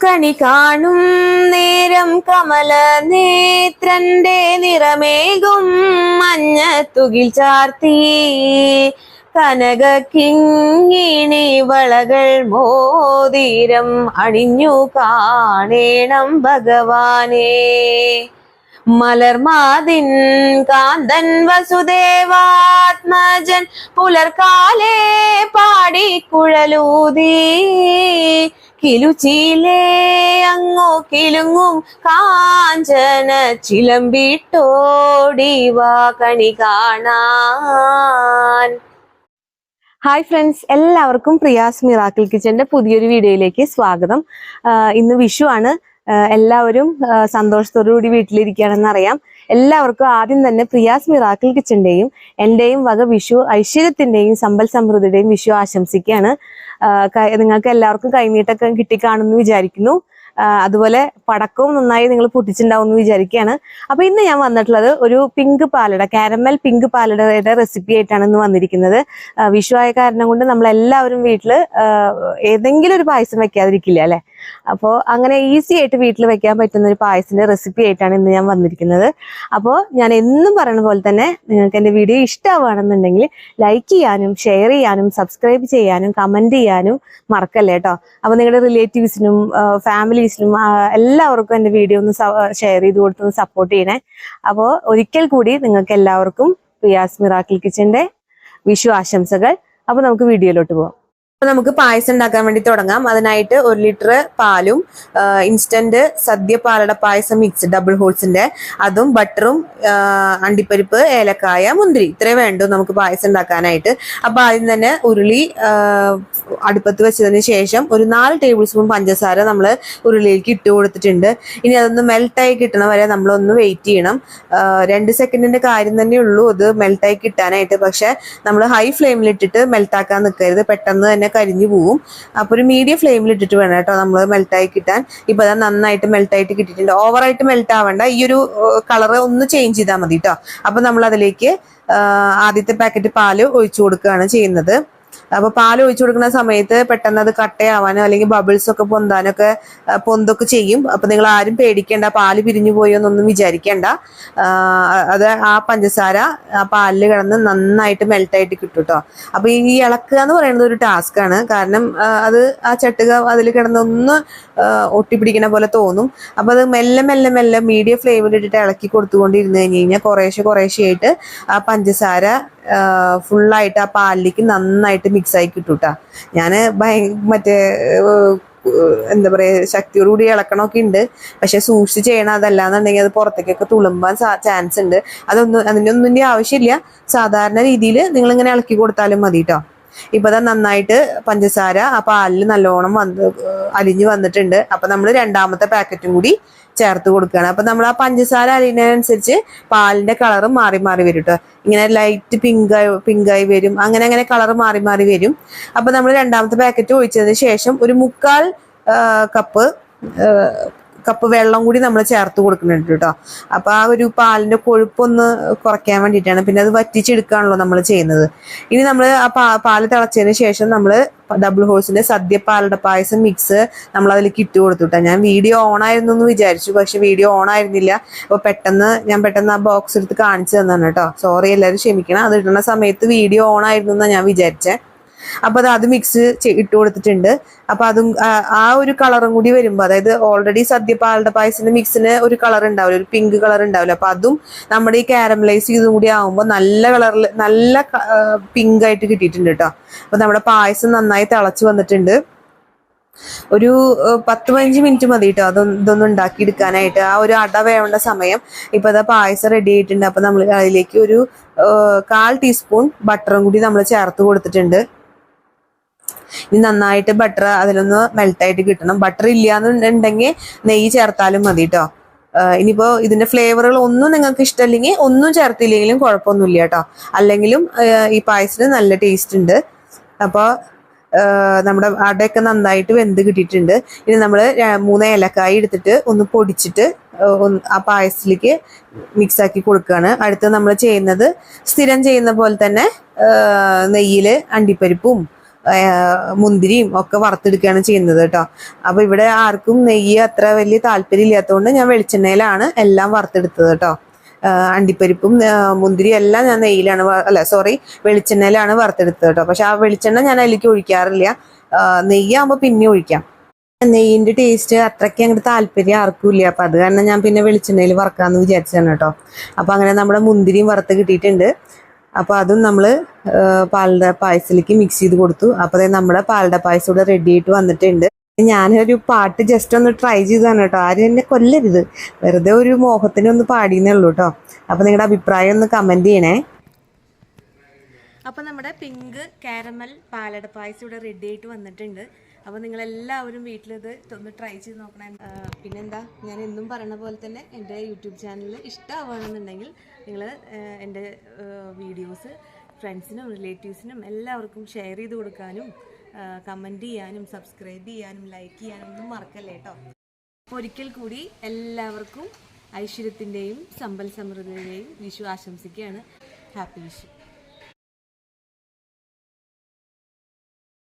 കണി കാണും നേരം കമല നേത്രന്റെ നിറമേകും മഞ്ഞ തുകിൽ ചാർത്തി. കനക കിങ്ങിണി വളകൾ മോതിരം അണിഞ്ഞു കാണേണം ഭഗവാനെ. മലർമാതിൻ കാന്തൻ വസുദേവാത്മജൻ പുലർക്കാലേ പാടിക്കുഴലൂതി കിലുച്ചിയിലേ അങ്ങോ കിലുങ്ങും കാഞ്ചന ചിലമ്പിട്ടോടിവാ കണി കാണാൻ. ഹായ് ഫ്രണ്ട്സ് എല്ലാവർക്കും പ്രിയാസ് മിറാക്കിൾ കിച്ചന്റെ പുതിയൊരു വീഡിയോയിലേക്ക് സ്വാഗതം. ഇന്ന് വിഷു ആണ്. എല്ലാവരും ആഹ് സന്തോഷത്തോടു കൂടി വീട്ടിലിരിക്കുകയാണെന്ന് അറിയാം. എല്ലാവർക്കും ആദ്യം തന്നെ പ്രിയാസ് മിറാക്കിൾ കിച്ചന്റെയും എന്റെയും വക വിഷു ഐശ്വര്യത്തിന്റെയും സമ്പൽ സമൃദ്ധിയുടെയും വിഷു ആശംസിക്കുകയാണ്. നിങ്ങൾക്ക് എല്ലാവർക്കും കൈനീട്ടൊക്കെ കിട്ടിക്കാണെന്ന് വിചാരിക്കുന്നു. അതുപോലെ പടക്കവും നന്നായി നിങ്ങൾ പൊട്ടിച്ചിട്ടുണ്ടാവും എന്ന് വിചാരിക്കുകയാണ്. അപ്പൊ ഇന്ന് ഞാൻ വന്നിട്ടുള്ളത് ഒരു പിങ്ക് പാലട കാരമൽ പിങ്ക് പാലടയുടെ റെസിപ്പി ആയിട്ടാണ് ഇന്ന് വന്നിരിക്കുന്നത്. ആയ കാരണം കൊണ്ട് നമ്മൾ എല്ലാവരും വീട്ടിൽ ഏതെങ്കിലും ഒരു പായസം വെക്കാതിരിക്കില്ല അല്ലെ? അപ്പോൾ അങ്ങനെ ഈസി ആയിട്ട് വീട്ടിൽ വെക്കാൻ പറ്റുന്ന ഒരു പായസത്തിന്റെ റെസിപ്പി ആയിട്ടാണ് ഇന്ന് ഞാൻ വന്നിരിക്കുന്നത്. അപ്പോൾ ഞാൻ എന്നും പറയുന്ന പോലെ തന്നെ നിങ്ങൾക്ക് എന്റെ വീഡിയോ ഇഷ്ടമാണെന്നുണ്ടെങ്കിൽ ലൈക്ക് ചെയ്യാനും ഷെയർ ചെയ്യാനും സബ്സ്ക്രൈബ് ചെയ്യാനും കമന്റ് ചെയ്യാനും മറക്കല്ലേ കേട്ടോ അപ്പോൾ നിങ്ങളുടെ റിലേറ്റീവ്സിനും ഫാമിലീസിനും എല്ലാവർക്കും എന്റെ വീഡിയോ ഒന്ന് ഷെയർ ചെയ്ത് കൊടുത്തൊന്ന് സപ്പോർട്ട് ചെയ്യണേ. അപ്പോൾ ഒരിക്കൽ കൂടി നിങ്ങൾക്ക് എല്ലാവർക്കും പ്രിയാസ് മിറാക്കിൾ കിച്ചന്റെ വിഷു ആശംസകൾ. അപ്പോൾ നമുക്ക് വീഡിയോയിലോട്ട് പോകാം അപ്പൊ നമുക്ക് പായസം ഉണ്ടാക്കാൻ വേണ്ടി തുടങ്ങാം. അതിനായിട്ട് ഒരു ലിറ്റർ പാലും instant sadya palada payasam mix double ഹോൾസിന്റെ അതും ബട്ടറും അണ്ടിപ്പരിപ്പ് ഏലക്കായ മുന്തിരി ഇത്രേ വേണ്ടു നമുക്ക് പായസം ഉണ്ടാക്കാനായിട്ട്. അപ്പൊ ആദ്യം തന്നെ ഉരുളി അടുപ്പത്ത് വെച്ചതിന് ശേഷം ഒരു നാല് ടേബിൾ സ്പൂൺ പഞ്ചസാര നമ്മൾ ഉരുളിയിലേക്ക് ഇട്ട് കൊടുത്തിട്ടുണ്ട്. ഇനി അതൊന്ന് മെൽട്ടായി കിട്ടണ വരെ നമ്മളൊന്ന് വെയിറ്റ് ചെയ്യണം. രണ്ട് സെക്കൻഡിന്റെ കാര്യം തന്നെ ഉള്ളൂ. അത് മെൽട്ടായി കിട്ടാനായിട്ട്. പക്ഷെ നമ്മൾ ഹൈ ഫ്ലെയിമിൽ ഇട്ടിട്ട് മെൽട്ടാക്കാൻ നിൽക്കരുത് പെട്ടെന്ന് തന്നെ കരിഞ്ഞു പോവും. അപ്പോൾ ഒരു മീഡിയം ഫ്ലെയിമിൽ ഇട്ടിട്ട് വേണം കേട്ടോ നമ്മൾ മെൽട്ടായി കിട്ടാൻ. ഇപ്പൊ അത് നന്നായിട്ട് മെൽട്ടായിട്ട് കിട്ടിയിട്ടുണ്ട്. ഓവറായിട്ട് മെൽറ്റ് ആവണ്ട. ഈ ഒരു കളർ ഒന്ന് ചേഞ്ച് ചെയ്താൽ മതി കേട്ടോ. അപ്പോൾ നമ്മൾ അതിലേക്ക് ആദ്യത്തെ പാക്കറ്റ് പാൽ ഒഴിച്ചു കൊടുക്കുകയാണ് ചെയ്യുന്നത്. അപ്പൊ പാൽ ഒഴിച്ചു കൊടുക്കുന്ന സമയത്ത് പെട്ടെന്ന് അത് കട്ടയാവാനോ അല്ലെങ്കിൽ ബബിൾസ് ഒക്കെ പൊന്താനൊക്കെ പൊന്തൊക്കെ ചെയ്യും. അപ്പൊ നിങ്ങൾ ആരും പേടിക്കേണ്ട പാൽ പിരിഞ്ഞു പോയോ എന്നൊന്നും വിചാരിക്കേണ്ട. അത് ആ പഞ്ചസാര ആ പാലിൽ കിടന്ന് നന്നായിട്ട് മെൽട്ടായിട്ട് കിട്ടും കേട്ടോ അപ്പൊ ഈ ഇളക്കുക എന്ന് പറയുന്നത് ഒരു ടാസ്ക് ആണ്. കാരണം അത് ആ ചട്ടുക അതിൽ കിടന്നൊന്ന് ആ, ഒട്ടിപ്പിടിക്കണ പോലെ തോന്നും. അപ്പൊ അത് മെല്ലെ മെല്ലെ മെല്ലെ മീഡിയം ഫ്ലെയിമിൽ ഇട്ടിട്ട് ഇളക്കി കൊടുത്തുകൊണ്ടിരുന്ന് കഴിഞ്ഞ് കഴിഞ്ഞാൽ കുറേശ്ശെ കുറേശ്ശെ ആയിട്ട് ആ പഞ്ചസാര ഫുള്ളായിട്ട് ആ പാലിലേക്ക് നന്നായിട്ട് മിക്സ് ആയി കിട്ടും കേട്ടോ ഞാൻ മറ്റേ എന്താ പറയാ ശക്തിയോടുകൂടി ഇളക്കണമൊക്കെ ഉണ്ട് പക്ഷെ സൂക്ഷിച്ച് ചെയ്യണം അതല്ല എന്നുണ്ടെങ്കിൽ അത് പുറത്തേക്കൊക്കെ തുളുമ്പാൻ ചാൻസ് ഉണ്ട് അതൊന്നും അതിന്റെ ഒന്നിന്റെ ആവശ്യമില്ല. സാധാരണ രീതിയിൽ നിങ്ങൾ ഇങ്ങനെ ഇളക്കി കൊടുത്താലും മതി കേട്ടോ ഇപ്പൊ ദാ നന്നായിട്ട് പഞ്ചസാര ആ പാലിൽ നല്ലോണം വന്ന് അലിഞ്ഞു വന്നിട്ടുണ്ട്. അപ്പൊ നമ്മൾ രണ്ടാമത്തെ പാക്കറ്റും കൂടി ചേർത്ത് കൊടുക്കുകയാണ്. അപ്പൊ നമ്മൾ ആ പഞ്ചസാര അരിയുന്നതിനനുസരിച്ച് പാലിന്റെ കളർ മാറി മാറി വരും കേട്ടോ ഇങ്ങനെ ലൈറ്റ് പിങ്കായി പിങ്കായി വരും. അങ്ങനെ അങ്ങനെ കളർ മാറി മാറി വരും. അപ്പൊ നമ്മൾ രണ്ടാമത്തെ പാക്കറ്റ് ഒഴിച്ചതിന് ശേഷം ഒരു മുക്കാൽ കപ്പ് കപ്പ് വെള്ളം കൂടി നമ്മൾ ചേർത്ത് കൊടുക്കുന്നുണ്ട് കേട്ടോ. അപ്പൊ ആ ഒരു പാലിന്റെ കൊഴുപ്പൊന്ന് കുറയ്ക്കാൻ വേണ്ടിയിട്ടാണ് പിന്നെ അത് വറ്റിച്ചെടുക്കുകയാണല്ലോ നമ്മൾ ചെയ്യുന്നത്. ഇനി നമ്മൾ ആ പാ പാൽ തിളച്ചതിന് ശേഷം നമ്മൾ ഡബിൾ ഹോഴ്സിന്റെ സദ്യ പാലട പായസം മിക്സ് നമ്മൾ അതിലേക്ക് ഇട്ട് കൊടുത്തു കേട്ടോ. ഞാൻ വീഡിയോ ഓൺ ആയിരുന്നു എന്ന് വിചാരിച്ചു പക്ഷെ വീഡിയോ ഓൺ ആയിരുന്നില്ല. അപ്പൊ പെട്ടെന്ന് ഞാൻ പെട്ടെന്ന് ആ ബോക്സ് എടുത്ത് കാണിച്ചു തന്നാണ് കേട്ടോ. സോറി എല്ലാവരും ക്ഷമിക്കണം. അത് ഇടുന്ന സമയത്ത് വീഡിയോ ഓൺ ആയിരുന്നു എന്നാണ് ഞാൻ വിചാരിച്ചേ. അപ്പൊ അത് അത് മിക്സ് ഇട്ട് കൊടുത്തിട്ടുണ്ട്. അപ്പോൾ അതും ആ- ഒരു കളറും കൂടി വരുമ്പോൾ അതായത് ഓൾറെഡി സദ്യ പാലട പായസത്തിന്റെ മിക്സിന് ഒരു കളർ ഉണ്ടാവില്ല ഒരു പിങ്ക് കളർ ഉണ്ടാവില്ല. അപ്പോൾ അതും നമ്മുടെ ഈ കാരമലൈസ് ചെയ്തും കൂടി ആവുമ്പോൾ നല്ല കളറിൽ നല്ല പിങ്ക് ആയിട്ട് കിട്ടിയിട്ടുണ്ട് കേട്ടോ അപ്പോൾ നമ്മുടെ പായസം നന്നായി തിളച്ച് വന്നിട്ടുണ്ട്. ഒരു പത്ത് പതിനഞ്ച് മിനിറ്റ് മതി കേട്ടോ അതൊന്നും ഇതൊന്നും ഉണ്ടാക്കിയെടുക്കാനായിട്ട്. ആ ഒരു അട വേവേണ്ട സമയം ഇപ്പൊ അതാ പായസം റെഡി ആയിട്ടുണ്ട്. അപ്പൊ നമ്മൾ അതിലേക്ക് ഒരു കാൽ ടീസ്പൂൺ ബട്ടറും കൂടി നമ്മൾ ചേർത്ത് കൊടുത്തിട്ടുണ്ട്. ഇനി നന്നായിട്ട് ബട്ടർ അതിലൊന്ന് മെൽട്ടായിട്ട് കിട്ടണം. ബട്ടർ ഇല്ലാന്നുണ്ടെങ്കിൽ നെയ്യ് ചേർത്താലും മതി കേട്ടോ ഇനിയിപ്പോ ഇതിന്റെ ഫ്ലേവറുകൾ ഒന്നും നിങ്ങൾക്ക് ഇഷ്ടമല്ലെങ്കിൽ ഒന്നും ചേർത്തില്ലെങ്കിലും കുഴപ്പമൊന്നുമില്ല കേട്ടോ അല്ലെങ്കിലും ഈ പായസത്തിന് നല്ല ടേസ്റ്റ് ഉണ്ട്. അപ്പോൾ നമ്മുടെ അടയൊക്കെ നന്നായിട്ട് വെന്ത് കിട്ടിയിട്ടുണ്ട്. ഇനി നമ്മൾ മൂന്ന് ഏലക്കായ എടുത്തിട്ട് ഒന്ന് പൊടിച്ചിട്ട് ആ പായസത്തിലേക്ക് മിക്സ് ആക്കി കൊടുക്കുകയാണ് അടുത്ത് നമ്മൾ ചെയ്യുന്നത് സ്ഥിരം ചെയ്യുന്ന പോലെ തന്നെ നെയ്യിൽ അണ്ടിപ്പരിപ്പും മുന്തിരിയും ഒക്കെ വറുത്തെടുക്കുകയാണ് ചെയ്യുന്നത് കേട്ടോ. അപ്പൊ ഇവിടെ ആർക്കും നെയ്യ് അത്ര വലിയ താല്പര്യം ഇല്ലാത്തതുകൊണ്ട് ഞാൻ വെളിച്ചെണ്ണയിലാണ് എല്ലാം വറുത്തെടുത്തത് കേട്ടോ. അണ്ടിപ്പരിപ്പും മുന്തിരി എല്ലാം ഞാൻ നെയ്യിലാണ് അല്ല സോറി വെളിച്ചെണ്ണയിലാണ് വറുത്തെടുത്തത് കേട്ടോ. പക്ഷെ ആ വെളിച്ചെണ്ണ ഞാൻ അതിലേക്ക് ഒഴിക്കാറില്ല. നെയ്യാകുമ്പോൾ പിന്നെ ഒഴിക്കാം. നെയ്യിന്റെ ടേസ്റ്റ് അത്രയ്ക്ക് അങ്ങോട്ട് താല്പര്യം ആർക്കും ഇല്ല. അപ്പൊ അത് കാരണം ഞാൻ പിന്നെ വെളിച്ചെണ്ണയിൽ വറക്കാന്ന് വിചാരിച്ചാണ് കേട്ടോ. അപ്പൊ അങ്ങനെ നമ്മുടെ മുന്തിരിയും വറുത്ത് കിട്ടിയിട്ടുണ്ട്. അപ്പൊ അതും നമ്മൾ പാലട പായസത്തിലേക്ക് മിക്സ് ചെയ്ത് കൊടുത്തു. അപ്പോൾ നമ്മുടെ പാലട പായസം ഇവിടെ റെഡി ആയിട്ട് വന്നിട്ടുണ്ട്. ഞാനൊരു പാട്ട് ജസ്റ്റ് ഒന്ന് ട്രൈ ചെയ്തതാണ് കേട്ടോ. ആരും എന്നെ കൊല്ലരുത്. വെറുതെ ഒരു മോഹത്തിന് ഒന്ന് പാടിയെന്നേ ഉള്ളൂ കേട്ടോ. അപ്പോൾ നിങ്ങളുടെ അഭിപ്രായം ഒന്ന് കമന്റ് ചെയ്യണേ. അപ്പോൾ നമ്മുടെ പിങ്ക് കാരമൽ പാലട പായസം ഇവിടെ റെഡി ആയിട്ട് വന്നിട്ടുണ്ട്. അപ്പോൾ നിങ്ങൾ എല്ലാവരും വീട്ടിലിത് ഒന്ന് ട്രൈ ചെയ്ത് നോക്കണേ. പിന്നെന്താ ഞാൻ എന്നും പറയുന്ന പോലെ തന്നെ എന്റെ യൂട്യൂബ് ചാനൽ ഇഷ്ടമാവുകയാണെന്നുണ്ടെങ്കിൽ നിങ്ങൾ എന്റെ വീഡിയോസ് ഫ്രണ്ട്സിനും റിലേറ്റീവ്സിനും എല്ലാവർക്കും ഷെയർ ചെയ്ത് കൊടുക്കാനും കമന്റ് ചെയ്യാനും സബ്സ്ക്രൈബ് ചെയ്യാനും ലൈക്ക് ചെയ്യാനും ഒന്നും മറക്കല്ലേ കേട്ടോ അപ്പോൾ ഒരിക്കൽ കൂടി എല്ലാവർക്കും ഐശ്വര്യത്തിന്റെയും സമ്പൽ സമൃദ്ധിയുടെയും വിഷു ആശംസിക്കുകയാണ്. ഹാപ്പി വിഷു